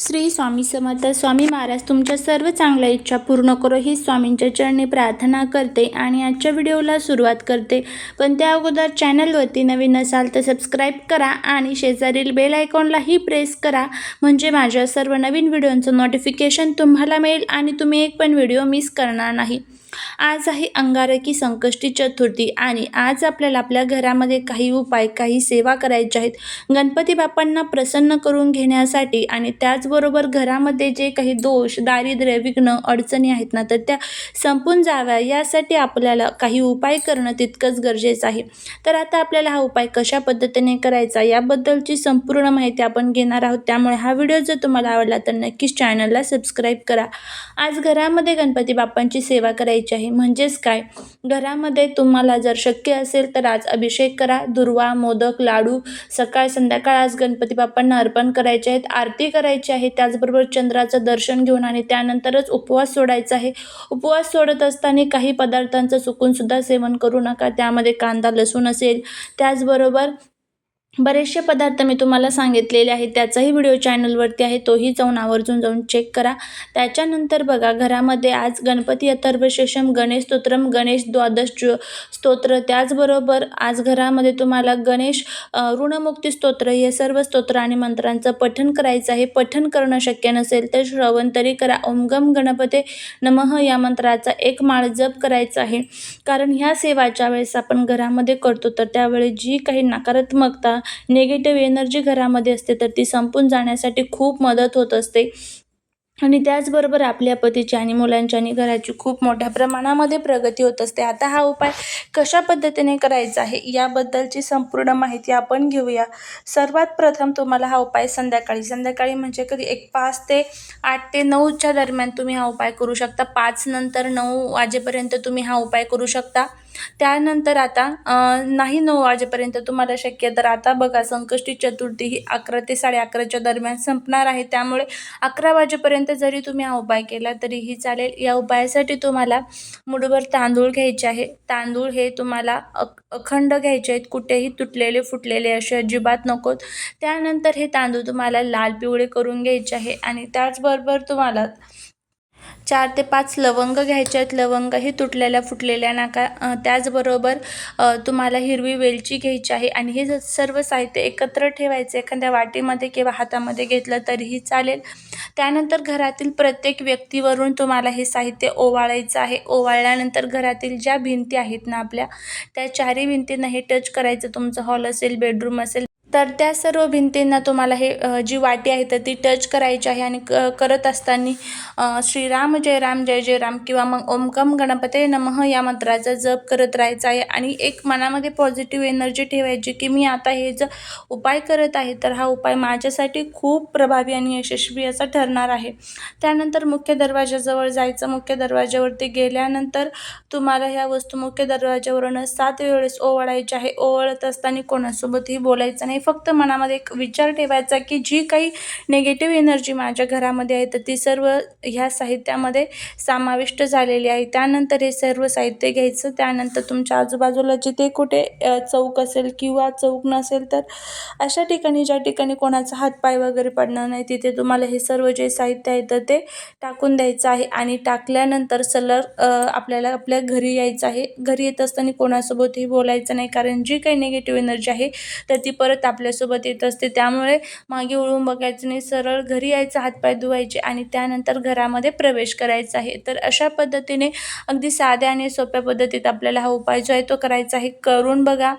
श्री स्वामी समर्थ स्वामी महाराज तुमच्या सर्व चांगल्या इच्छा पूर्ण करो ही स्वामींच्या चरणी प्रार्थना करते आणि आजच्या व्हिडिओला सुरुवात करते. पण त्या अगोदर चॅनलवरती नवीन असाल तर सबस्क्राईब करा आणि शेजारील बेल आयकॉनलाही प्रेस करा. म्हणजे माझ्या सर्व नवीन व्हिडिओंचं नोटिफिकेशन तुम्हाला मिळेल आणि तुम्ही एक पण व्हिडिओ मिस करणार नाही. आज आहे अंगारकी संकष्टी चतुर्थी आणि आज आपल्याला आपल्या घरामध्ये काही उपाय काही सेवा करायच्या आहेत. गणपती बाप्पांना प्रसन्न करून घेण्यासाठी आणि त्याच त्याचबरोबर घरामध्ये जे काही दोष दारिद्र्य विघ्न अडचणी आहेत ना तर त्या संपून जाव्या. यासाठी आपल्याला काही उपाय करणं तितकंच गरजेचं आहे. तर आता आपल्याला हा उपाय कशा पद्धतीने करायचा याबद्दलची संपूर्ण माहिती आपण घेणार आहोत. त्यामुळे हा व्हिडिओ जर तुम्हाला आवडला तर नक्कीच चॅनलला सबस्क्राईब करा. आज घरामध्ये गणपती बाप्पांची सेवा करायची आहे. म्हणजेच काय? घरामध्ये तुम्हाला जर शक्य असेल तर आज अभिषेक करा. दुर्वा मोदक लाडू सकाळ संध्याकाळ आज गणपती बाप्पांना अर्पण करायचे आहेत. आरती करायची आहे. त्याचबरोबर चंद्राचं दर्शन घेऊन आणि त्यानंतरच उपवास सोडायचा आहे. उपवास सोडत असताना काही पदार्थांचं चुकूनसुद्धा सेवन करू नका. त्यामध्ये कांदा लसूण असेल. त्याचबरोबर बरेचसे पदार्थ मी तुम्हाला सांगितलेले आहेत त्याचाही व्हिडिओ चॅनलवरती आहे तोही जाऊन आवर्जून जाऊन चेक करा. त्याच्यानंतर बघा घरामध्ये आज गणपती अथर्वशेषम गणेश स्तोत्रम गणेश द्वादश स्तोत्र त्याचबरोबर आज घरामध्ये तुम्हाला गणेश ऋणमुक्ती स्तोत्र हे सर्व स्तोत्र आणि मंत्रांचं पठण करायचं आहे. पठण करणं शक्य नसेल तर श्रवण तरी करा. ओमगम गणपते नमः या मंत्राचा एक माळ जप करायचा आहे. कारण ह्या सेवाच्या वेळेस आपण घरामध्ये करतो तर त्यावेळी जी काही नकारात्मकता निगेटिव्ह एनर्जी घरामध्ये असते तर ती संपून जाण्यासाठी खूप मदत होत असते. आणि त्याचबरोबर आपल्या पतीची आणि मुलांची आणि घराची खूप मोठ्या प्रमाणामध्ये प्रगती होत असते. आता हा उपाय कशा पद्धतीने करायचा आहे याबद्दलची संपूर्ण माहिती आपण घेऊया. सर्वात प्रथम तुम्हाला हा उपाय संध्याकाळी. संध्याकाळी म्हणजे कधी एक पाच ते आठ ते नऊच्या दरम्यान तुम्ही हा उपाय करू शकता. पाच नंतर नऊ वाजेपर्यंत तुम्ही हा उपाय करू शकता. त्यानंतर आता नाही नऊ वाजेपर्यंत तुम्हाला शक्य तर आता बघा संकष्टी चतुर्थी ही अकरा ते साडे अकराच्या दरम्यान संपणार आहे. त्यामुळे अकरा वाजेपर्यंत जरी तुम्ही हा उपाय केला तरीही चालेल. या उपायासाठी तुम्हाला मुठभर तांदूळ घ्यायचे आहे. तांदूळ हे तुम्हाला अखंड घ्यायचे आहेत. कुठेही तुटलेले फुटलेले असे अजिबात नकोत. त्यानंतर हे तांदूळ तुम्हाला लाल पिवळे करून घ्यायचे आहे. आणि त्याचबरोबर तुम्हाला चार ते पाच लवंग घ्यायचे आहेत. लवंग ही तुटलेल्या फुटलेल्या नाका त्याचबरोबर तुम्हाला हिरवी वेलची घ्यायची आहे आणि हे सर्व साहित्य एकत्र ठेवायचं. एखाद्या वाटीमध्ये किंवा हातामध्ये घेतलं तरीही चालेल. त्यानंतर घरातील प्रत्येक व्यक्तीवरून तुम्हाला हे साहित्य ओवाळायचं आहे. ओवाळल्यानंतर घरातील ज्या भिंती आहेत ना आपल्या त्या चारही भिंतींना हे टच करायचं. तुमचं हॉल असेल बेडरूम असेल तर त्या सर्व भिंतींना तुम्हाला हे जी वाटी आहे तर ती टच करायची आहे आणि क करत असताना श्रीराम जय राम जय जय राम किंवा मग ओमकम गणपते नमः या मंत्राचा जप करत राहायचा आहे. आणि एक मनामध्ये पॉझिटिव्ह एनर्जी ठेवायची की मी आता हे जर उपाय करत आहे तर हा उपाय माझ्यासाठी खूप प्रभावी आणि यशस्वी असा ठरणार आहे. त्यानंतर मुख्य दरवाजाजवळ जायचं. मुख्य दरवाजावरती गेल्यानंतर तुम्हाला ह्या वस्तू मुख्य दरवाजावरून सात वेळेस ओवाळायच्या आहे. ओवाळत असताना कोणासोबतही बोलायचं नाही. फक्त मनामध्ये एक विचार ठेवायचा की जी काही निगेटिव्ह एनर्जी माझ्या घरामध्ये आहे तर ती सर्व ह्या साहित्यामध्ये समाविष्ट झालेली आहे. त्यानंतर हे सर्व साहित्य घ्यायचं त्यानंतर तुमच्या आजूबाजूला जिथे कुठे चौक असेल किंवा चौक नसेल तर अशा ठिकाणी ज्या ठिकाणी कोणाचा हातपाय वगैरे पडणार नाही तिथे तुम्हाला हे सर्व जे साहित्य आहे तर ते टाकून द्यायचं आहे आणि टाकल्यानंतर सलर आपल्याला आपल्या घरी यायचं आहे. घरी येत असताना कोणासोबतही बोलायचं नाही कारण जी काही निगेटिव्ह एनर्जी आहे तर ती परत आपल्यासोबत येत असते. त्यामुळे मागे वळून बघायचं नाही सरळ घरी यायचं हातपाय धुवायचे आणि त्यानंतर घरामध्ये प्रवेश करायचा आहे. तर अशा पद्धतीने अगदी साध्या आणि सोप्या पद्धतीत आपल्याला हा उपाय जो आहे तो करायचा आहे. करून बघा.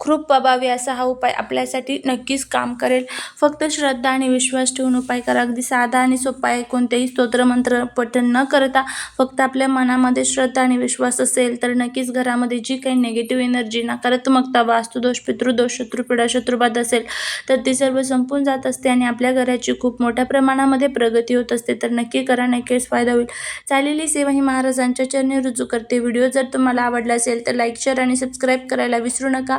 खूप प्रभावी असा हा उपाय आपल्यासाठी नक्कीच काम करेल. फक्त श्रद्धा आणि विश्वास ठेवून उपाय करा. अगदी साधा आणि सोपा आहे. कोणतेही स्तोत्रमंत्र पठण न करता फक्त आपल्या मनामध्ये श्रद्धा आणि विश्वास असेल तर नक्कीच घरामध्ये जी काही निगेटिव्ह एनर्जी नकारात्मकता वास्तुदोष पितृदोष शत्रुपिडा शत्रुबाध असेल तर ती सर्व संपून जात असते आणि आपल्या घराची खूप मोठ्या प्रमाणामध्ये प्रगती होत असते. तर नक्की करा. नक्कीच फायदा होईल. चाललेली सेवा ही महाराजांच्या चरणी रुजू करते. व्हिडिओ जर तुम्हाला आवडला असेल तर लाईक शेअर आणि सबस्क्राईब करायला विसरू नका.